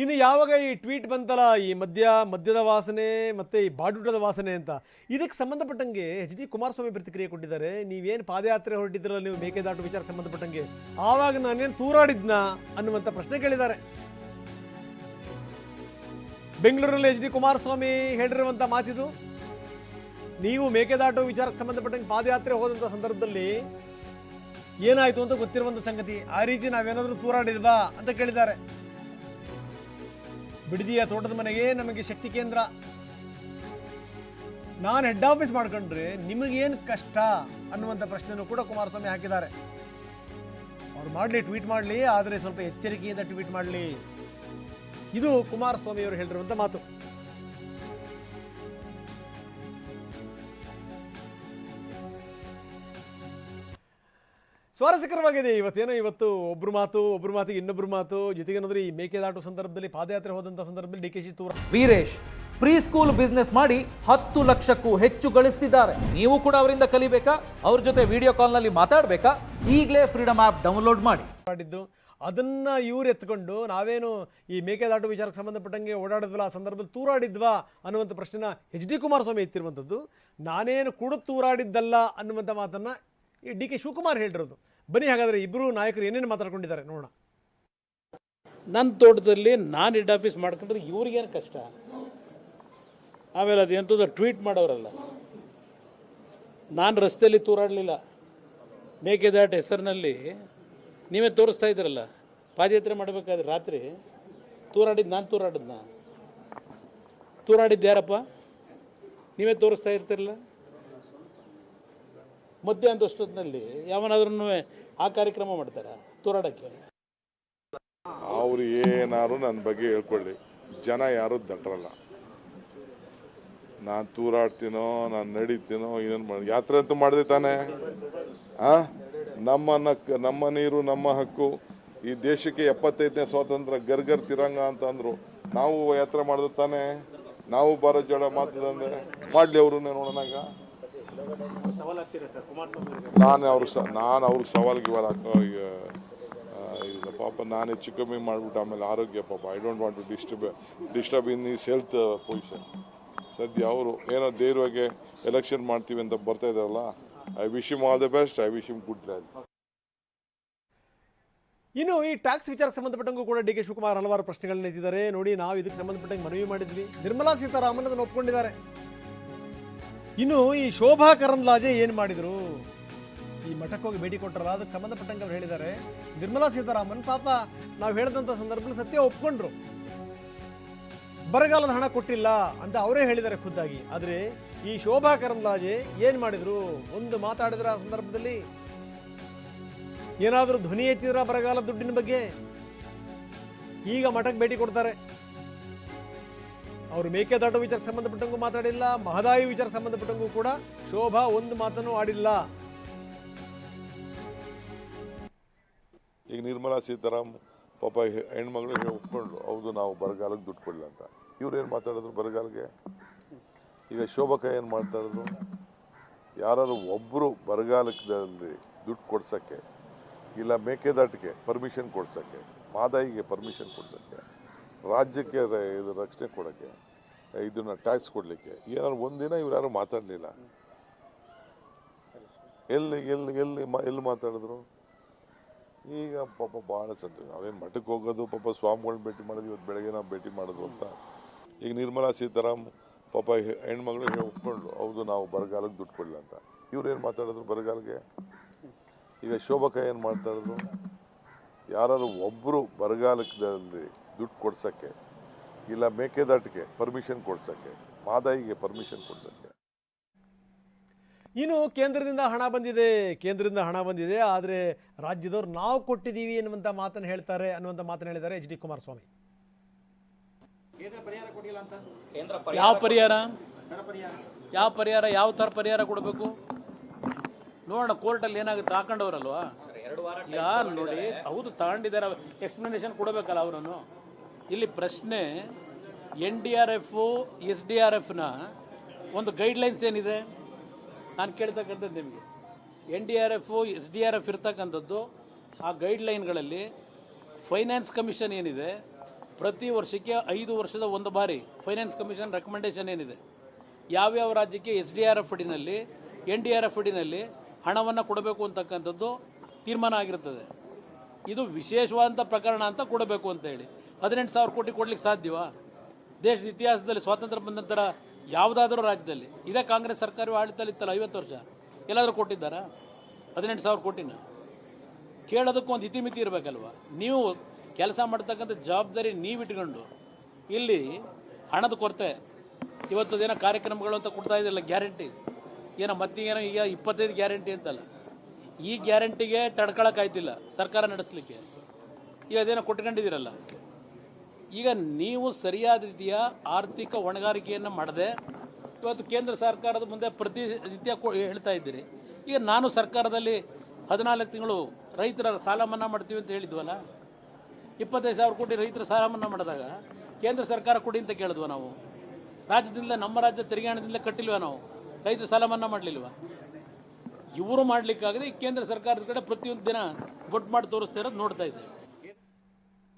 ಇನ್ನು ಯಾವಾಗ ಈ ಟ್ವೀಟ್ ಬಂತಲ್ಲ, ಈ ಮದ್ಯ, ಮದ್ಯದ ವಾಸನೆ ಮತ್ತು ಈ ಬಾಡೂಟದ ವಾಸನೆ ಅಂತ. ಇದಕ್ಕೆ ಸಂಬಂಧಪಟ್ಟಂಗೆ ಎಚ್ ಡಿ ಕುಮಾರಸ್ವಾಮಿ ಪ್ರತಿಕ್ರಿಯೆ ಕೊಟ್ಟಿದ್ದಾರೆ. ನೀವೇನು ಪಾದಯಾತ್ರೆ ಹೊರಟಿದ್ರಲ್ಲ ನೀವು ಮೇಕೆದಾಟು ವಿಚಾರಕ್ಕೆ ಸಂಬಂಧಪಟ್ಟಂಗೆ. ಆವಾಗ ನಾನೇನು ತೂರಾಡಿದ್ನಾ ಅನ್ನುವಂಥ ಪ್ರಶ್ನೆ ಕೇಳಿದ್ದಾರೆ. ಬೆಂಗಳೂರಲ್ಲಿ ಎಚ್ ಡಿ ಕುಮಾರಸ್ವಾಮಿ ಹೇಳಿರುವಂಥ ಮಾತಿದು, ನೀವು ಮೇಕೆದಾಟು ವಿಚಾರಕ್ಕೆ ಸಂಬಂಧಪಟ್ಟಂಗೆ ಪಾದಯಾತ್ರೆ ಹೋದಂಥ ಸಂದರ್ಭದಲ್ಲಿ ಏನಾಯಿತು ಅಂತ ಗೊತ್ತಿರುವಂಥ ಸಂಗತಿ. ಆ ರೀತಿ ನಾವೇನಾದರೂ ತೂರಾಡಿದ್ವಾ ಅಂತ ಕೇಳಿದ್ದಾರೆ. ಬಿಡದಿಯ ತೋಟದ ಮನೆಗೆ ನಮಗೆ ಶಕ್ತಿ ಕೇಂದ್ರ. ನಾನು ಹೆಡ್ ಆಫೀಸ್ ಮಾಡ್ಕೊಂಡ್ರೆ ನಿಮಗೇನು ಕಷ್ಟ ಅನ್ನುವಂಥ ಪ್ರಶ್ನೆನೂ ಕೂಡ ಕುಮಾರಸ್ವಾಮಿ ಹಾಕಿದ್ದಾರೆ. ಅವ್ರು ಮಾಡಲಿ ಟ್ವೀಟ್ ಮಾಡಲಿ, ಆದರೆ ಸ್ವಲ್ಪ ಎಚ್ಚರಿಕೆಯಿಂದ ಟ್ವೀಟ್ ಮಾಡಲಿ. ಇದು ಕುಮಾರಸ್ವಾಮಿ ಅವರು ಹೇಳಿರುವಂಥ ಮಾತು. ಸ್ವಾರಸ್ಯಕರವಾಗಿದೆ. ಇವತ್ತೇನೋ ಇವತ್ತು ಒಬ್ರು ಮಾತು ಒಬ್ರು ಮಾತಿಗೆ ಇನ್ನೊಬ್ರು ಮಾತು. ಜೊತೆಗೆ ಏನಂದ್ರೆ ಈ ಮೇಕೆದಾಟು ಸಂದರ್ಭದಲ್ಲಿ ಪಾದಯಾತ್ರೆ ಹೋದಂಥ ಸಂದರ್ಭದಲ್ಲಿ ಡಿ ಕೆ ಶಿ ತೂರ ವೀರೇಶ್ ಪ್ರೀ ಸ್ಕೂಲ್ ಬಿಸ್ನೆಸ್ ಮಾಡಿ ಹತ್ತು ಲಕ್ಷಕ್ಕೂ ಹೆಚ್ಚು ಗಳಿಸ್ತಿದ್ದಾರೆ. ನೀವು ಕೂಡ ಅವರಿಂದ ಕಲಿಬೇಕಾ? ಅವ್ರ ಜೊತೆ ವಿಡಿಯೋ ಕಾಲ್ನಲ್ಲಿ ಮಾತಾಡಬೇಕಾ? ಈಗಲೇ ಫ್ರೀಡಮ್ ಆ್ಯಪ್ ಡೌನ್ಲೋಡ್ ಮಾಡಿ. ಮಾಡಿದ್ದು. ಅದನ್ನ ಇವ್ರು ಎತ್ಕೊಂಡು ನಾವೇನು ಈ ಮೇಕೆದಾಟು ವಿಚಾರಕ್ಕೆ ಸಂಬಂಧಪಟ್ಟಂಗೆ ಓಡಾಡಿದ್ವಲ್ಲ ಆ ಸಂದರ್ಭದಲ್ಲಿ ತೂರಾಡಿದ್ವಾ ಅನ್ನುವಂಥ ಪ್ರಶ್ನೆನ ಎಚ್ ಡಿ ಕುಮಾರಸ್ವಾಮಿ ಎತ್ತಿರುವಂಥದ್ದು. ನಾನೇನು ಕೂಡ ತೂರಾಡಿದ್ದಲ್ಲ ಅನ್ನುವಂಥ ಮಾತನ್ನ ಈ ಡಿ ಕೆ ಶಿವಕುಮಾರ್ ಹೇಳಿರೋದು. ಬನ್ನಿ ಹಾಗಾದ್ರೆ ಇಬ್ಬರು ನಾಯಕರು ಏನೇನು ಮಾತಾಡ್ಕೊಂಡಿದ್ದಾರೆ ನೋಡೋಣ. ನನ್ನ ತೋಟದಲ್ಲಿ ನಾನು ಹೆಡ್ ಆಫೀಸ್ ಮಾಡ್ಕೊಂಡ್ರೆ ಇವ್ರಿಗೇನು ಕಷ್ಟ? ಆಮೇಲೆ ಅದು ಎಂಥದ್ದು ಟ್ವೀಟ್ ಮಾಡೋರಲ್ಲ. ನಾನು ರಸ್ತೆಯಲ್ಲಿ ತೂರಾಡಲಿಲ್ಲ. ಮೇಕೆದಾಟ್ ಹೆಸರಿನಲ್ಲಿ ನೀವೇ ತೋರಿಸ್ತಾ ಇದ್ದೀರಲ್ಲ ಪಾದಯಾತ್ರೆ ಮಾಡಬೇಕಾದ್ರೆ ರಾತ್ರಿ ತೂರಾಡಿದ್ದು ನಾನು ತೂರಾಡಿದ್ನ? ತೂರಾಡಿದ್ದು ಯಾರಪ್ಪ? ನೀವೇ ತೋರಿಸ್ತಾ ಇರ್ತಿರಲ್ಲ? ಮಧ್ಯ ಅಷ್ಟೊತ್ತಿನಲ್ಲಿ ಯಾವನಾದ್ರೂ ಆ ಕಾರ್ಯಕ್ರಮ ಮಾಡ್ತಾರೆ? ತೋರಾಡಕ್ಕೆ? ಅವ್ರು ಏನಾದ್ರು ನನ್ನ ಬಗ್ಗೆ ಹೇಳ್ಕೊಳ್ಳಿ. ಜನ ಯಾರು ದಟ್ರಲ್ಲ ನಾನು ತೂರಾಡ್ತೀನೋ, ನಾನು ನಡೀತೀನೋ ಏನೇನು ಮಾಡಿ, ಯಾತ್ರೆ ಅಂತೂ ಮಾಡಿದೆ ತಾನೆ. ಆ? ನಮ್ಮ ನಮ್ಮ ನೀರು, ನಮ್ಮ ಹಕ್ಕು, ಈ ದೇಶಕ್ಕೆ ಎಪ್ಪತ್ತೈದನೇ ಸ್ವಾತಂತ್ರ್ಯ ಗರ್ಗರ್ ತಿರಂಗ ಅಂತ ಅಂದ್ರು. ನಾವು ಯಾತ್ರೆ ಮಾಡಿದ ತಾನೆ. ನಾವು ಭಾರತ್ ಜೋಡ ಮಾತದಂದ್ರೆ ಮಾಡ್ಲಿ ಅವರು ನೋಡೋಣಾಗ. ನಾನು ಅವ್ರಿಗೆ ಸ ನಾನು ಅವ್ರಿಗೆ ಸವಾಲು ಇವಾಗ ಹಾಕೋ ಈಗ ಪಾಪ ನಾನು ಹೆಚ್ಚು ಕಮ್ಮಿ ಮಾಡಿಬಿಟ್ಟು ಆಮೇಲೆ ಆರೋಗ್ಯ ಪಾಪ. I don't want to disturb disturb in his health position ಸದ್ಯ ಅವರು ಏನೋ ಧೈರ್ಯವಾಗಿ ಎಲೆಕ್ಷನ್ ಮಾಡ್ತೀವಿ ಅಂತ ಬರ್ತಾ ಇದ್ದಾರಲ್ಲ I wish you all the best I wish you good life ಇನ್ನು ಈ ಟ್ಯಾಕ್ಸ್ ವಿಚಾರಕ್ಕೆ ಸಂಬಂಧಪಟ್ಟಂಗೂ ಕೂಡ ಡಿ ಕೆ ಶಿವಕುಮಾರ್ ಹಲವಾರು ಪ್ರಶ್ನೆಗಳನ್ನ ಎತ್ತಿದ್ದಾರೆ. ನೋಡಿ ನಾವು ಇದಕ್ಕೆ ಸಂಬಂಧಪಟ್ಟಂಗೆ ಮನವಿ ಮಾಡಿದ್ವಿ. ನಿರ್ಮಲಾ ಸೀತಾರಾಮನ್ ಅದನ್ನು ಒಪ್ಕೊಂಡಿದ್ದಾರೆ. ಇನ್ನು ಈ ಶೋಭಾ ಕರಂದ್ಲಾಜೆ ಏನು ಮಾಡಿದ್ರು? ಈ ಮಠಕ್ಕೆ ಹೋಗಿ ಭೇಟಿ ಕೊಟ್ಟರಲ್ಲ ಅದಕ್ಕೆ ಸಂಬಂಧಪಟ್ಟಂಗೆ ಅವ್ರು ಹೇಳಿದ್ದಾರೆ. ನಿರ್ಮಲಾ ಸೀತಾರಾಮನ್ ಪಾಪ ನಾವು ಹೇಳಿದಂಥ ಸಂದರ್ಭದಲ್ಲಿ ಸತ್ಯ ಒಪ್ಕೊಂಡ್ರು. ಬರಗಾಲದ ಹಣ ಕೊಟ್ಟಿಲ್ಲ ಅಂತ ಅವರೇ ಹೇಳಿದ್ದಾರೆ ಖುದ್ದಾಗಿ. ಆದರೆ ಈ ಶೋಭಾ ಕರಂದ್ಲಾಜೆ ಏನು ಮಾಡಿದ್ರು? ಒಂದು ಮಾತಾಡಿದ್ರ ಆ ಸಂದರ್ಭದಲ್ಲಿ? ಏನಾದರೂ ಧ್ವನಿ ಎತ್ತಿದ್ರ ಬರಗಾಲ ದುಡ್ಡಿನ ಬಗ್ಗೆ? ಈಗ ಮಠಕ್ಕೆ ಭೇಟಿ ಕೊಡ್ತಾರೆ. ಅವರು ಮೇಕೆದಾಟು ವಿಚಾರಕ್ಕೆ ಸಂಬಂಧಪಟ್ಟಂಗೂ ಮಾತಾಡಿಲ್ಲ, ಮಹದಾಯಿ ವಿಚಾರಕ್ಕೆ ಸಂಬಂಧಪಟ್ಟಂಗೂ ಕೂಡ ಶೋಭಾ ಒಂದು ಮಾತನ್ನು ಆಡಿಲ್ಲ. ಈಗ ನಿರ್ಮಲಾ ಸೀತಾರಾಮ್ ಪಾಪ ಹೆಣ್ಮಗಳು ಒಪ್ಕೊಂಡ್ರು, ಹೌದು, ನಾವು ಬರಗಾಲಕ್ಕೆ ದುಡ್ಡು ಕೊಡಲಿಲ್ಲ ಅಂತ. ಇವ್ರು ಏನು ಮಾತಾಡಿದ್ರು ಬರಗಾಲಕ್ಕೆ? ಈಗ ಶೋಭಕ ಏನು ಮಾತಾಡಿದ್ರು ಯಾರು ಒಬ್ಬರು ಬರಗಾಲಕ್ಕೆ ದುಡ್ಡು ಕೊಡ್ಸೋಕ್ಕೆ, ಇಲ್ಲ ಮೇಕೆದಾಟಿಗೆ ಪರ್ಮಿಷನ್ ಕೊಡ್ಸೋಕ್ಕೆ ಮಾದಾಯಿಗೆ ಪರ್ಮಿಷನ್ ಕೊಡ್ಸೋಕ್ಕೆ ರಾಜ್ಯಕ್ಕೆ ಇದು ರಕ್ಷಣೆ ಕೊಡೋಕ್ಕೆ, ಇದನ್ನ ಟ್ಯಾಕ್ಸ್ ಕೊಡಲಿಕ್ಕೆ. ಏನಾದ್ರು ಒಂದಿನ ಇವ್ರು ಯಾರು ಮಾತಾಡಲಿಲ್ಲ. ಎಲ್ಲಿ ಎಲ್ಲಿ ಎಲ್ಲಿ ಎಲ್ಲಿ ಮಾತಾಡಿದ್ರು? ಈಗ ಪಾಪ ಭಾಳ ಸಂತೋಷ. ನಾವೇನು ಮಠಕ್ಕೆ ಹೋಗೋದು, ಪಾಪ ಸ್ವಾಮಿಗಳನ್ನ ಭೇಟಿ ಮಾಡೋದು, ಇವತ್ತು ಬೆಳಗ್ಗೆ ನಾವು ಭೇಟಿ ಮಾಡೋದು ಅಂತ. ಈಗ ನಿರ್ಮಲಾ ಸೀತಾರಾಮ್ ಪಾಪ ಹೆಣ್ಮಗಳು ಒಪ್ಕೊಂಡ್ರು, ಹೌದು ನಾವು ಬರಗಾಲಕ್ಕೆ ದುಡ್ಡು ಕೊಡಲಿಲ್ಲ ಅಂತ. ಇವ್ರು ಏನು ಮಾತಾಡಿದ್ರು ಬರಗಾಲಕ್ಕೆ? ಈಗ ಶೋಭಕ ಏನು ಮಾತಾಡಿದ್ರು ಯಾರು ಒಬ್ಬರು ಬರಗಾಲದಲ್ಲಿ ದುಡ್ಡು ಕೊಡ್ಸೋಕ್ಕೆ ಇಲ್ಲ ಮೇಕೆದಾಟಿಗೆ ಪರ್ಮಿಷನ್ ಕೊಡ್ಸೋಕ್ಕೆ ಮಾದಾಯಿಗೆ ಪರ್ಮಿಷನ್ ಕೊಡ್ಸೋಕ್ಕೆ. ಇನ್ನು ಕೇಂದ್ರದಿಂದ ಹಣ ಬಂದಿದೆ ಕೇಂದ್ರದಿಂದ ಹಣ ಬಂದಿದೆ ಆದರೆ ರಾಜ್ಯದವ್ರು ನಾವು ಕೊಟ್ಟಿದ್ದೀವಿ ಅನ್ನುವಂಥ ಮಾತನ್ನು ಹೇಳ್ತಾರೆ ಅನ್ನುವಂಥ ಮಾತನ್ನು ಹೇಳಿದ್ದಾರೆ ಎಚ್ ಡಿ ಕುಮಾರಸ್ವಾಮಿ. ಯಾವ ಪರಿಹಾರ? ಯಾವ ಪರಿಹಾರ ಯಾವ ಥರ ಪರಿಹಾರ ಕೊಡಬೇಕು? ನೋಡೋಣ ಕೋರ್ಟಲ್ಲಿ ಏನಾಗುತ್ತೆ ಹಾಕೊಂಡವ್ರಲ್ವಾ? ಯಾರು ನೋಡಿ ಹೌದು ತಗೊಂಡಿದ್ದಾರೆ ಎಕ್ಸ್ಪ್ಲನೇಷನ್ ಕೊಡಬೇಕಲ್ಲ ಅವರನ್ನು. ಇಲ್ಲಿ ಪ್ರಶ್ನೆ, N D R F, S D R ಎಫ್ನ ಒಂದು ಗೈಡ್ಲೈನ್ಸ್ ಏನಿದೆ? ನಾನು ಕೇಳ್ತಕ್ಕಂಥದ್ದು ನಿಮಗೆ. N D R F, S D R F ಇರ್ತಕ್ಕಂಥದ್ದು, ಆ ಗೈಡ್ಲೈನ್ಗಳಲ್ಲಿ ಫೈನಾನ್ಸ್ ಕಮಿಷನ್ ಏನಿದೆ? ಪ್ರತಿ ವರ್ಷಕ್ಕೆ ಐದು ವರ್ಷದ ಒಂದು ಬಾರಿ ಫೈನಾನ್ಸ್ ಕಮಿಷನ್ ರೆಕಮೆಂಡೇಶನ್ ಏನಿದೆ? ಯಾವ್ಯಾವ ರಾಜ್ಯಕ್ಕೆ ಎಸ್ ಡಿ ಆರ್ ಎಫ್ ಅಡಿನಲ್ಲಿ, ಎನ್ ಡಿ ಆರ್ ಎಫ್ ಅಡಿನಲ್ಲಿ ಹಣವನ್ನು ಕೊಡಬೇಕು ಅಂತಕ್ಕಂಥದ್ದು ತೀರ್ಮಾನ ಆಗಿರ್ತದೆ. ಇದು ವಿಶೇಷವಾದಂಥ ಪ್ರಕರಣ ಅಂತ ಕೊಡಬೇಕು ಅಂತ ಹೇಳಿ. ಹದಿನೆಂಟು ಸಾವಿರ ಕೋಟಿ ಕೊಡ್ಲಿಕ್ಕೆ ಸಾಧ್ಯವಾ? ದೇಶದ ಇತಿಹಾಸದಲ್ಲಿ ಸ್ವಾತಂತ್ರ್ಯ ಬಂದ ನಂತರ ಯಾವುದಾದರೂ ರಾಜ್ಯದಲ್ಲಿ. ಇದೇ ಕಾಂಗ್ರೆಸ್ ಸರ್ಕಾರ ಆಡಳಿತಲ್ಲಿತ್ತಲ್ಲ ಐವತ್ತು ವರ್ಷ? ಎಲ್ಲಾದರೂ ಕೊಟ್ಟಿದ್ದಾರಾ? ಹದಿನೆಂಟು ಸಾವಿರ ಕೋಟಿನ? ಕೇಳೋದಕ್ಕೂ ಒಂದು ಇತಿಮಿತಿ ಇರಬೇಕಲ್ವ? ನೀವು ಕೆಲಸ ಮಾಡ್ತಕ್ಕಂಥ ಜವಾಬ್ದಾರಿ ನೀವು ಇಟ್ಕೊಂಡು ಇಲ್ಲಿ ಹಣದ ಕೊರತೆ. ಇವತ್ತು ಏನೋ ಕಾರ್ಯಕ್ರಮಗಳು ಅಂತ ಕೊಡ್ತಾ ಇದ್ದಿಲ್ಲ ಗ್ಯಾರಂಟಿ. ಏನೋ ಮತ್ತೀಗೇನೋ ಈಗ ಇಪ್ಪತ್ತೈದು ಗ್ಯಾರಂಟಿ ಅಂತಲ್ಲ. ಈ ಗ್ಯಾರಂಟಿಗೆ ತಡ್ಕೊಳಕ್ಕಾಯ್ತಿಲ್ಲ ಸರ್ಕಾರ ನಡೆಸಲಿಕ್ಕೆ. ಈಗ ಅದೇನೋ ಕೊಟ್ಕೊಂಡಿದ್ದೀರಲ್ಲ. ಈಗ ನೀವು ಸರಿಯಾದ ರೀತಿಯ ಆರ್ಥಿಕ ಹೊಣೆಗಾರಿಕೆಯನ್ನು ಮಾಡದೆ ಇವತ್ತು ಕೇಂದ್ರ ಸರ್ಕಾರದ ಮುಂದೆ ಪ್ರತಿ ನಿತ್ಯ ಹೇಳ್ತಾ ಇದ್ದೀರಿ. ಈಗ ನಾನು ಸರ್ಕಾರದಲ್ಲಿ ಹದಿನಾಲ್ಕು ತಿಂಗಳು ರೈತರ ಸಾಲ ಮನ್ನಾ ಮಾಡ್ತೀವಿ ಅಂತ ಹೇಳಿದ್ವಲ್ಲ? ಇಪ್ಪತ್ತೈದು ಸಾವಿರ ಕೋಟಿ ರೈತರ ಸಾಲ ಮನ್ನಾ ಮಾಡಿದಾಗ ಕೇಂದ್ರ ಸರ್ಕಾರ ಕೊಡಿ ಅಂತ ಕೇಳಿದ್ವ ನಾವು. ರಾಜ್ಯದಿಂದ ನಮ್ಮ ರಾಜ್ಯ ತೆರಿಗೆ ಹಣದಿಂದ ಕಟ್ಟಿಲ್ವ ನಾವು? ರೈತರ ಸಾಲ ಮನ್ನಾ ಮಾಡಲಿಲ್ವ? ಇವರು ಮಾಡಲಿಕ್ಕಾಗದೆ ಕೇಂದ್ರ ಸರ್ಕಾರದ ಕಡೆ ಪ್ರತಿಯೊಂದು ದಿನ ಬೊಟ್ಟು ಮಾಡಿ ತೋರಿಸ್ತಾ ಇರೋದು ನೋಡ್ತಾ ಇದ್ದೇವೆ.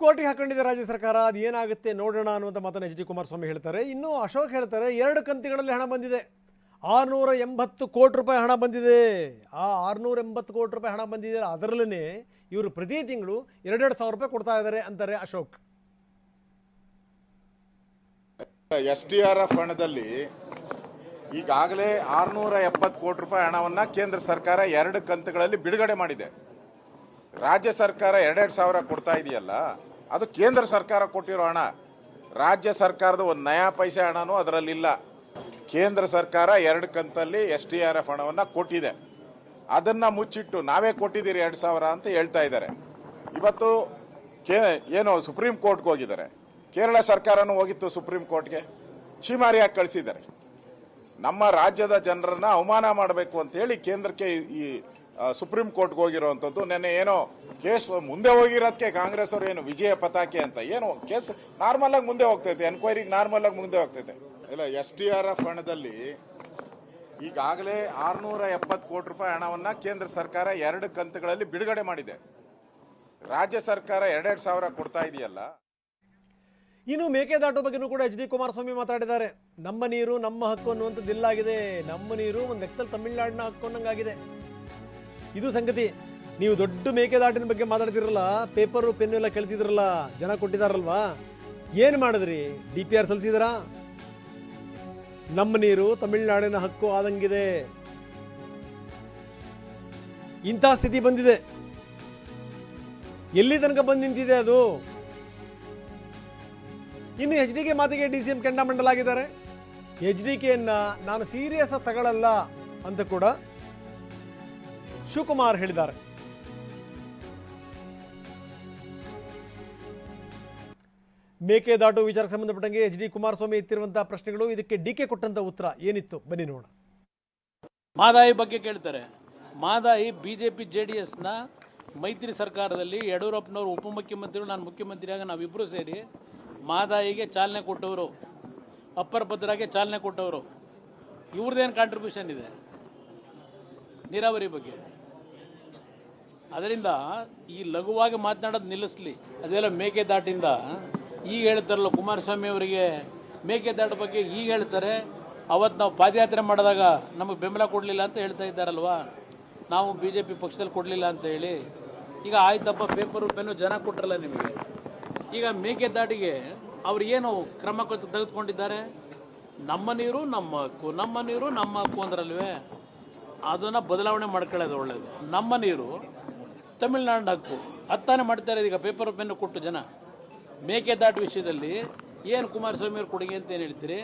ಕೋರ್ಟಿಗೆ ಹಾಕೊಂಡಿದೆ ರಾಜ್ಯ ಸರ್ಕಾರ, ಅದು ಏನಾಗುತ್ತೆ ನೋಡೋಣ ಅನ್ನುವಂಥ ಮಾತನ್ನು ಎಚ್ ಡಿ ಕುಮಾರಸ್ವಾಮಿ ಹೇಳ್ತಾರೆ. ಇನ್ನು ಅಶೋಕ್ ಹೇಳ್ತಾರೆ, ಎರಡು ಕಂತಿಗಳಲ್ಲಿ ಹಣ ಬಂದಿದೆ. ಆರುನೂರ ಎಂಬತ್ತು ಕೋಟಿ ರೂಪಾಯಿ ಹಣ ಬಂದಿದೆ. ಆ ಆರುನೂರ ಎಂಬತ್ತು ಕೋಟಿ ರೂಪಾಯಿ ಹಣ ಬಂದಿದೆ ಅದರಲ್ಲೇ ಇವರು ಪ್ರತಿ ತಿಂಗಳು ಎರಡೆರಡು ಸಾವಿರ ರೂಪಾಯಿ ಕೊಡ್ತಾ ಇದ್ದಾರೆ ಅಂತಾರೆ Ashok. S T R F ಹಣದಲ್ಲಿ ಈಗಾಗಲೇ ಆರುನೂರ ಎಪ್ಪತ್ತು ಕೋಟಿ ರೂಪಾಯಿ ಹಣವನ್ನು ಕೇಂದ್ರ ಸರ್ಕಾರ ಎರಡು ಕಂತುಗಳಲ್ಲಿ ಬಿಡುಗಡೆ ಮಾಡಿದೆ. ರಾಜ್ಯ ಸರ್ಕಾರ ಎರಡೆರಡು ಸಾವಿರ ಕೊಡ್ತಾ ಇದೆಯಲ್ಲ, ಅದು ಕೇಂದ್ರ ಸರ್ಕಾರ ಕೊಟ್ಟಿರೋ ಹಣ. ರಾಜ್ಯ ಸರ್ಕಾರದ ಒಂದು ನಯಾ ಪೈಸೆ ಹಣನೂ ಅದರಲ್ಲಿಲ್ಲ. ಕೇಂದ್ರ ಸರ್ಕಾರ ಎರಡು ಕಂತಲ್ಲಿ ಎಸ್ ಟಿ ಆರ್ ಎಫ್ ಹಣವನ್ನು ಕೊಟ್ಟಿದೆ. ಅದನ್ನ ಮುಚ್ಚಿಟ್ಟು ನಾವೇ ಕೊಟ್ಟಿದ್ದೀರಿ ಎರಡು ಸಾವಿರ ಅಂತ ಹೇಳ್ತಾ ಇದ್ದಾರೆ. ಇವತ್ತು ಕೇ, ಏನು ಸುಪ್ರೀಂ ಕೋರ್ಟ್ಗೆ ಹೋಗಿದ್ದಾರೆ. ಕೇರಳ ಸರ್ಕಾರನೂ ಹೋಗಿತ್ತು ಸುಪ್ರೀಂ ಕೋರ್ಟ್ಗೆ. ಛೀಮಾರಿಯಾಗಿ ಕಳಿಸಿದ್ದಾರೆ. ನಮ್ಮ ರಾಜ್ಯದ ಜನರನ್ನ ಅವಮಾನ ಮಾಡಬೇಕು ಅಂತ ಹೇಳಿ ಕೇಂದ್ರಕ್ಕೆ ಈ- ಸುಪ್ರೀಂ ಕೋರ್ಟ್ಗೆ ಹೋಗಿರುವಂಥದ್ದು ನೆನ್ನೆ ಏನೋ ಕೇಸ್ ಮುಂದೆ ಹೋಗಿರೋದಕ್ಕೆ ಕಾಂಗ್ರೆಸ್ ಅವರು ಏನು ವಿಜಯ ಪತಾಕೆ ಅಂತ ಏನು ಕೇಸ್ ನಾರ್ಮಲ್ ಆಗಿ ಮುಂದೆ ಹೋಗ್ತೈತೆ ಎನ್ಕ್ವೈರಿಗೆ ನಾರ್ಮಲ್ ಆಗಿ ಮುಂದೆ ಹೋಗ್ತೈತೆ. ಇಲ್ಲ ಎಸ್ ಟಿ ಆರ್ ಎಫ್ ಹಣದಲ್ಲಿ ಈಗಾಗಲೇ ಆರುನೂರ ಎಪ್ಪತ್ತು ಕೋಟಿ ರೂಪಾಯಿ ಹಣವನ್ನ ಕೇಂದ್ರ ಸರ್ಕಾರ ಎರಡು ಕಂತುಗಳಲ್ಲಿ ಬಿಡುಗಡೆ ಮಾಡಿದೆ. ರಾಜ್ಯ ಸರ್ಕಾರ ಎರಡೆರಡು ಸಾವಿರ ಕೊಡ್ತಾ ಇದೆಯಲ್ಲ? ಇನ್ನು ಮೇಕೆದಾಟು ಬಗ್ಗೆನೂ ಕೂಡ ಎಚ್ ಡಿ ಕುಮಾರಸ್ವಾಮಿ ಮಾತಾಡಿದ್ದಾರೆ. ನಮ್ಮ ನೀರು ನಮ್ಮ ಹಕ್ಕು ಅನ್ನುವಂಥದ್ದು ಇಲ್ಲಾಗಿದೆ. ನಮ್ಮ ನೀರು ಒಂದು ಲೆಕ್ಕದಲ್ಲಿ ತಮಿಳುನಾಡಿನ ಹಕ್ಕು ಅನ್ನಂಗಾಗಿದೆ. ಇದು ಸಂಗತಿ. ನೀವು ದೊಡ್ಡ ಮೇಕೆದಾಟಿನ ಬಗ್ಗೆ ಮಾತಾಡ್ತಿರಲ್ಲ ಪೇಪರು, ಪೆನ್ನು ಎಲ್ಲ ಕೇಳ್ತಿದ್ರಲ್ಲ ಜನ ಕೊಟ್ಟಿದಾರಲ್ವಾ? ಏನು ಮಾಡಿದ್ರಿ? ಡಿ ಪಿ ಆರ್ ಸಲ್ಲಿಸಿದ್ರಾ? ನಮ್ಮ ನೀರು ತಮಿಳುನಾಡಿನ ಹಕ್ಕು ಆದಂಗಿದೆ. ಇಂಥ ಸ್ಥಿತಿ ಬಂದಿದೆ. ಎಲ್ಲಿ ತನಕ ಬಂದು ನಿಂತಿದೆ ಅದು? ಇನ್ನು ಎಚ್ ಡಿ ಕೆ ಮಾತಿಗೆ ಡಿ ಸಿ ಎಂ ಕೆಂಡಾಮಂಡಲಾಗಿದ್ದಾರೆ ಎಚ್ ಡಿ ಕೆಯನ್ನು ನಾನು ಸೀರಿಯಸ್ ತಗೊಳ್ಳಲ್ಲ ಅಂತ ಕೂಡ ಶಿವಕುಮಾರ್ ಹೇಳಿದ್ದಾರೆ. ಮೇಕೆದಾಟು ವಿಚಾರಕ್ಕೆ ಸಂಬಂಧಪಟ್ಟಂಗೆ ಎಚ್ ಡಿ ಕುಮಾರಸ್ವಾಮಿ ಎತ್ತಿರುವಂತಹ ಪ್ರಶ್ನೆಗಳು, ಇದಕ್ಕೆ ಡಿ ಕೆ ಕೊಟ್ಟಂತ ಉತ್ತರ ಏನಿತ್ತು? ಬನ್ನಿ ನೋಡೋಣ. ಮಾದಾಯಿ ಬಗ್ಗೆ ಕೇಳ್ತಾರೆ. ಮಾದಾಯಿ ಬಿಜೆಪಿ ಜೆ ಡಿ ಎಸ್ನ ಮೈತ್ರಿ ಸರ್ಕಾರದಲ್ಲಿ ಯಡಿಯೂರಪ್ಪನವರು ಉಪಮುಖ್ಯಮಂತ್ರಿಗಳು, ನಾನು ಮುಖ್ಯಮಂತ್ರಿಯಾಗ ನಾವಿಬ್ಬರು ಸೇರಿ ಮಾದಾಯಿಗೆ ಚಾಲನೆ ಕೊಟ್ಟವರು, ಅಪ್ಪರ್ ಭದ್ರಾಗೆ ಚಾಲನೆ ಕೊಟ್ಟವರು. ಇವ್ರದ್ದೇನು ಕಾಂಟ್ರಿಬ್ಯೂಷನ್ ಇದೆ? ನೀರಾವರಿ ಬಗ್ಗೆ. ಅದರಿಂದ ಈ ಲಘುವಾಗಿ ಮಾತನಾಡೋದು ನಿಲ್ಲಿಸ್ಲಿ. ಅದೆಲ್ಲ ಮೇಕೆದಾಟಿಂದ ಈಗ ಹೇಳ್ತಾರಲ್ಲ ಕುಮಾರಸ್ವಾಮಿ ಅವರಿಗೆ ಮೇಕೆದಾಟ ಬಗ್ಗೆ ಈಗ ಹೇಳ್ತಾರೆ ಅವತ್ತು ನಾವು ಪಾದಯಾತ್ರೆ ಮಾಡಿದಾಗ ನಮಗೆ ಬೆಂಬಲ ಕೊಡಲಿಲ್ಲ ಅಂತ ಹೇಳ್ತಾ ಇದ್ದಾರಲ್ವಾ? ನಾವು ಬಿ ಜೆ ಪಿ ಪಕ್ಷದಲ್ಲಿ ಕೊಡಲಿಲ್ಲ ಅಂತ ಹೇಳಿ. ಈಗ ಆಯ್ತಪ್ಪ ಪೇಪರು ಪೆನ್ನು ಜನ ಕೊಟ್ಟರಲ್ಲ ನಿಮಗೆ? ಈಗ ಮೇಕೆದಾಟಿಗೆ ಅವ್ರು ಏನು ಕ್ರಮ ತೆಗೆದುಕೊಂಡಿದ್ದಾರೆ? ನಮ್ಮ ನೀರು, ನಮ್ಮ ಹಕ್ಕು, ನಮ್ಮ ನೀರು, ನಮ್ಮ ಹಕ್ಕು ಅಂದ್ರಲ್ವೇ? ಅದನ್ನು ಬದಲಾವಣೆ ಮಾಡ್ಕೊಳ್ಳೋದು ಒಳ್ಳೇದು. ನಮ್ಮ ನೀರು ತಮಿಳ್ನಾಡಿನ ಹಕ್ಕು. ಹತ್ತಾನೆ ಮಾಡ್ತಾರೆ ಈಗ ಪೇಪರ್ ಪೆನ್ನು ಕೊಟ್ಟು ಜನ. ಮೇಕೆದಾಟು ವಿಷಯದಲ್ಲಿ ಏನು ಕುಮಾರಸ್ವಾಮಿ ಅವ್ರ ಕೊಡುಗೆ ಅಂತ ಏನು ಹೇಳ್ತೀರಿ?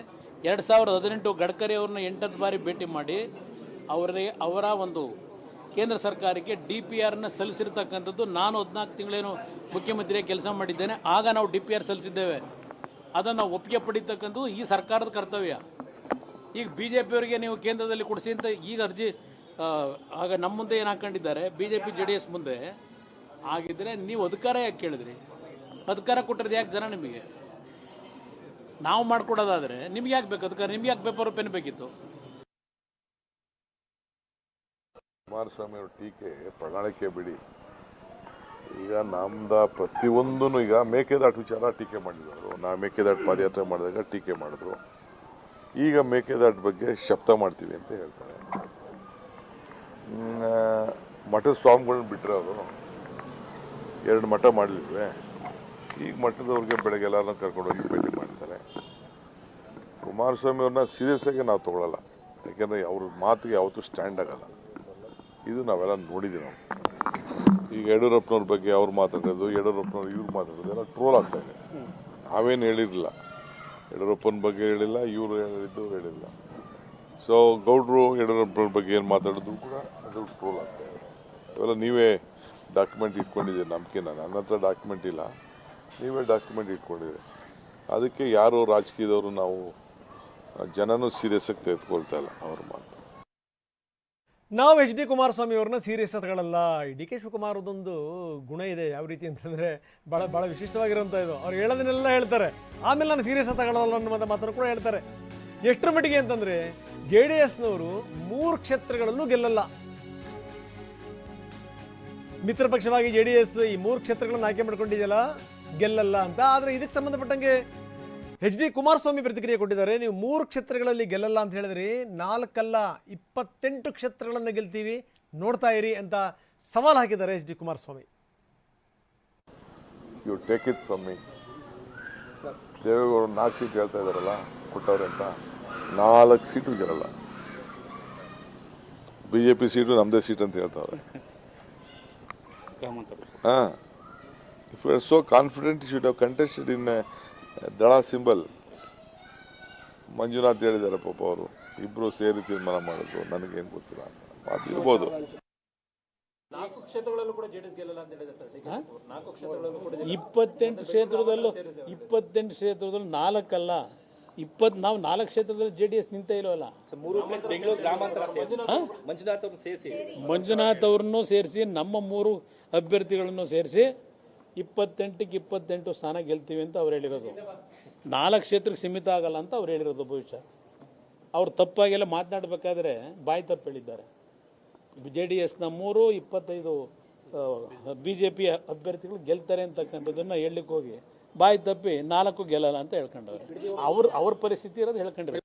ಎರಡು ಸಾವಿರದ ಹದಿನೆಂಟು ಗಡ್ಕರಿ ಅವ್ರನ್ನ ಎಂಟತ್ತು ಬಾರಿ ಭೇಟಿ ಮಾಡಿ ಅವರಿಗೆ ಅವರ ಒಂದು ಕೇಂದ್ರ ಸರ್ಕಾರಕ್ಕೆ ಡಿ ಪಿ ಆರ್ನ ಸಲ್ಲಿಸಿರ್ತಕ್ಕಂಥದ್ದು ನಾನು ಹದಿನಾಲ್ಕು ತಿಂಗಳೇನು ಮುಖ್ಯಮಂತ್ರಿಯಾಗಿ ಕೆಲಸ ಮಾಡಿದ್ದೇನೆ, ಆಗ ನಾವು ಡಿ ಪಿ ಆರ್ ಸಲ್ಲಿಸಿದ್ದೇವೆ. ಅದನ್ನು ಒಪ್ಪಿಗೆ ಪಡಿತಕ್ಕಂಥದ್ದು ಈ ಸರ್ಕಾರದ ಕರ್ತವ್ಯ. ಈಗ ಬಿ ಜೆ ಪಿಯವರಿಗೆ ನೀವು ಕೇಂದ್ರದಲ್ಲಿ ಕೊಡಿಸಿ ಅಂತ ಈಗ ಅರ್ಜಿ ಆಗ ನಮ್ಮ ಮುಂದೆ ಏನು ಹಾಕೊಂಡಿದ್ದಾರೆ? B J P J D S ಮುಂದೆ. ಆಗಿದ್ರೆ ನೀವು ಅಧಿಕಾರ ಯಾಕೆ ಕೇಳಿದ್ರಿ? ಅಧಿಕಾರ ಕೊಟ್ಟಿರೋದು ಯಾಕೆ ಜನ ನಿಮಗೆ? ನಾವು ಮಾಡ್ಕೊಡೋದಾದ್ರೆ ನಿಮ್ಗೆ ಯಾಕೆ ಬೇಕು ಅಧಿಕಾರ? ನಿಮ್ಗೆ ಯಾಕೆ ಪೇಪರ್ ಪೆನ್ ಬೇಕಿತ್ತು? ಕುಮಾರಸ್ವಾಮಿ ಅವ್ರ ಟೀಕೆ ಪ್ರಣಾಳಿಕೆ ಬಿಡಿ. ಈಗ ನಮ್ದ ಪ್ರತಿಯೊಂದೂ ಈಗ ಮೇಕೆದಾಟು ವಿಚಾರ ಟೀಕೆ ಮಾಡಿದ್ರು ನಾ ಮೇಕೆದಾಟು ಪಾದಯಾತ್ರೆ ಮಾಡಿದಾಗ ಟೀಕೆ ಮಾಡಿದ್ರು. ಈಗ ಮೇಕೆದಾಟು ಬಗ್ಗೆ ಶಬ್ದ ಮಾಡ್ತೀವಿ ಅಂತ ಹೇಳ್ತಾರೆ. ಮಠದ ಸ್ವಾಮಿಗಳನ್ನ ಬಿಟ್ಟರೆ ಅವರು ಎರಡು ಮಠ ಮಾಡಲಿಲ್ವೇ ಈಗ ಮಠದವ್ರಿಗೆ ಬೆಳಗ್ಗೆ ಎಲ್ಲರನ್ನ ಕರ್ಕೊಂಡೋಗಿ ಭೇಟಿ ಮಾಡ್ತಾರೆ ಕುಮಾರಸ್ವಾಮಿ ಅವ್ರನ್ನ ಸೀರಿಯಸ್ ಆಗಿ ನಾವು ತಗೊಳ್ಳಲ್ಲ ಯಾಕೆಂದರೆ ಅವ್ರ ಮಾತಿಗೆ ಯಾವತ್ತೂ ಸ್ಟ್ಯಾಂಡ್ ಆಗಲ್ಲ. ಇದು ನಾವೆಲ್ಲ ನೋಡಿದ್ದೀವಿ ನಾವು. ಈಗ ಯಡಿಯೂರಪ್ಪನವ್ರ ಬಗ್ಗೆ ಅವ್ರು ಮಾತಾಡೋದು, ಯಡಿಯೂರಪ್ಪನವ್ರು ಇವ್ರು ಮಾತಾಡೋದು ಎಲ್ಲ ಟ್ರೋಲ್ ಆಗ್ತಾ ಇದೆ. ನಾವೇನು ಹೇಳಿರಲಿಲ್ಲ. ಯಡಿಯೂರಪ್ಪನ ಬಗ್ಗೆ ಹೇಳಿಲ್ಲ, ಇವರು ಹೇಳಿದ್ದು ಹೇಳಿಲ್ಲ. ಸೊ ಗೌಡ್ರು ಯಡಿಯೂರಪ್ಪನವ್ರ ಬಗ್ಗೆ ಏನು ಮಾತಾಡೋದು ಕೂಡ ಅದು ಟ್ರೋಲ್ ಆಗ್ತಾ ಇದೆ. ಇವೆಲ್ಲ ನೀವೇ ಡಾಕ್ಯುಮೆಂಟ್ ಇಟ್ಕೊಂಡಿದ್ದೀರಿ ನಾನು ನನ್ನ ಹತ್ರ ಡಾಕ್ಯುಮೆಂಟ್ ಇಲ್ಲ. ನೀವೇ ಡಾಕ್ಯುಮೆಂಟ್ ಇಟ್ಕೊಂಡಿದ್ದೀರಿ. ಅದಕ್ಕೆ ಯಾರು ರಾಜಕೀಯದವರು ನಾವು, ಜನನೂ ಸೀರಿಯಸ್ ಆಗಿ ತೆಗೆದುಕೊಳ್ತಾ ಇಲ್ಲ ಅವ್ರ ಮಾತು. ನಾವು ಎಚ್ ಡಿ ಕುಮಾರಸ್ವಾಮಿ ಅವ್ರನ್ನ ಸೀರಿಯಸ್ ತಗೊಳ್ಳಲ್ಲ ಡಿ ಕೆ ಶಿವಕುಮಾರ್ ಅದೊಂದು ಗುಣ ಇದೆ. ಯಾವ ರೀತಿ ಅಂತಂದರೆ ಭಾಳ ಭಾಳ ವಿಶಿಷ್ಟವಾಗಿರುವಂಥ ಇದು ಅವ್ರು ಹೇಳೋದನ್ನೆಲ್ಲ ಹೇಳ್ತಾರೆ. ಆಮೇಲೆ ನಾನು ಸೀರಿಯಸ್ ತಗೊಳ್ಳಲ್ಲ ಅನ್ನೋ ಮಾತನ್ನು ಕೂಡ ಹೇಳ್ತಾರೆ. ಎಷ್ಟರ ಮಟ್ಟಿಗೆ ಅಂತಂದರೆ ಜೆ ಡಿ ಎಸ್ನವರು ಮೂರು ಕ್ಷೇತ್ರಗಳಲ್ಲೂ ಗೆಲ್ಲಲ್ಲ. ಮಿತ್ರ ಪಕ್ಷವಾಗಿ ಜೆ ಡಿ ಎಸ್ ಈ ಮೂರು ಕ್ಷೇತ್ರಗಳನ್ನು ಆಯ್ಕೆ ಮಾಡ್ಕೊಂಡಿದೆಯಲ್ಲ, ಗೆಲ್ಲಲ್ಲ ಅಂತ. ಆದರೆ ಇದಕ್ಕೆ ಸಂಬಂಧಪಟ್ಟಂಗೆ ಎಚ್ ಡಿ ಕುಮಾರಸ್ವಾಮಿ ಪ್ರತಿಕ್ರಿಯೆ ಕೊಟ್ಟಿದ್ದಾರೆ. ನೀವು ಮೂರು ಕ್ಷೇತ್ರಗಳಲ್ಲಿ ಗೆಲ್ಲಲ್ಲ ಅಂತ ಹೇಳಿದ್ರಿ ನಾಲ್ಕಲ್ಲ ಇಪ್ಪತ್ತೆಂಟು ಕ್ಷೇತ್ರಗಳನ್ನು ಗೆಲ್ತೀವಿ, ನೋಡ್ತಾ ಇರಿ ಅಂತ ಸವಾಲು ಹಾಕಿದ್ದಾರೆ H D Kumaraswamy. You take it from me ದೇವೇಗೌಡರು ನಾಲ್ಕು ಸೀಟ್ ಹೇಳ್ತಾ ಇದ್ದಾರಲ್ಲ, ಕೊಟ್ಟವ್ರೆ ಅಂತ. ನಾಲ್ಕು ಸೀಟು ಗೆಲ್ಲಲ್ಲ. ಬಿ ಜೆ ಪಿ ಸೀಟು ನಮ್ಮದೇ ಸೀಟ್ ಅಂತ ಹೇಳ್ತಾವ್ರೆ ಹಾಂ. If you are so confident should have contested in Dal symbol. Manjunath ಹೇಳಿದ್ದಾರೆ ಪಾಪ ಅವರು. ಇಬ್ಬರು ಸೇರಿ ತೀರ್ಮಾನ ಮಾಡಿದ್ರು. ನನಗೇನು ಗೊತ್ತಿಲ್ಲ ಅದು ಇರ್ಬೋದು. ಇಪ್ಪತ್ತೆಂಟು ಕ್ಷೇತ್ರದಲ್ಲೂ ಇಪ್ಪತ್ತೆಂಟು ಕ್ಷೇತ್ರದಲ್ಲೂ ನಾಲ್ಕಲ್ಲ. ಇಪ್ಪತ್ ನಾವು ನಾಲ್ಕು ಕ್ಷೇತ್ರದಲ್ಲಿ ಜೆ ಡಿ ಎಸ್ ನಿಂತ ಇಲ್ಲವಲ್ಲ? ಮಂಜುನಾಥ್ ಅವ್ರನ್ನೂ ಸೇರಿಸಿ. ನಮ್ಮ ಮೂರು ಅಭ್ಯರ್ಥಿಗಳನ್ನು ಸೇರಿಸಿ ಇಪ್ಪತ್ತೆಂಟಕ್ಕೆ ಇಪ್ಪತ್ತೆಂಟು ಸ್ಥಾನ ಗೆಲ್ತೀವಿ ಅಂತ ಅವ್ರು ಹೇಳಿರೋದು. ನಾಲ್ಕು ಕ್ಷೇತ್ರಕ್ಕೆ ಸೀಮಿತ ಆಗಲ್ಲ ಅಂತ ಅವ್ರು ಹೇಳಿರೋದು ಭವಿಷ್ಯ ಅವ್ರು ತಪ್ಪಾಗೆಲ್ಲ ಮಾತನಾಡಬೇಕಾದ್ರೆ ಬಾಯಿ ತಪ್ಪು ಹೇಳಿದ್ದಾರೆ. ಜೆ ಡಿ ಎಸ್ನ ಮೂರು ಇಪ್ಪತ್ತೈದು ಬಿ ಜೆ ಪಿ ಅಭ್ಯರ್ಥಿಗಳು ಗೆಲ್ತಾರೆ ಅಂತಕ್ಕಂಥದ್ದನ್ನು ಹೇಳಲಿಕ್ಕೆ ಹೋಗಿ ಬಾಯಿ ತಪ್ಪಿ ನಾಲ್ಕು ಗೆಲ್ಲಲ್ಲ ಅಂತ ಹೇಳ್ಕೊಂಡವ್ರೆ. ಅವ್ರ ಅವ್ರ ಪರಿಸ್ಥಿತಿ ಇರೋದು ಹೇಳ್ಕೊಂಡಿದ್ದಾರೆ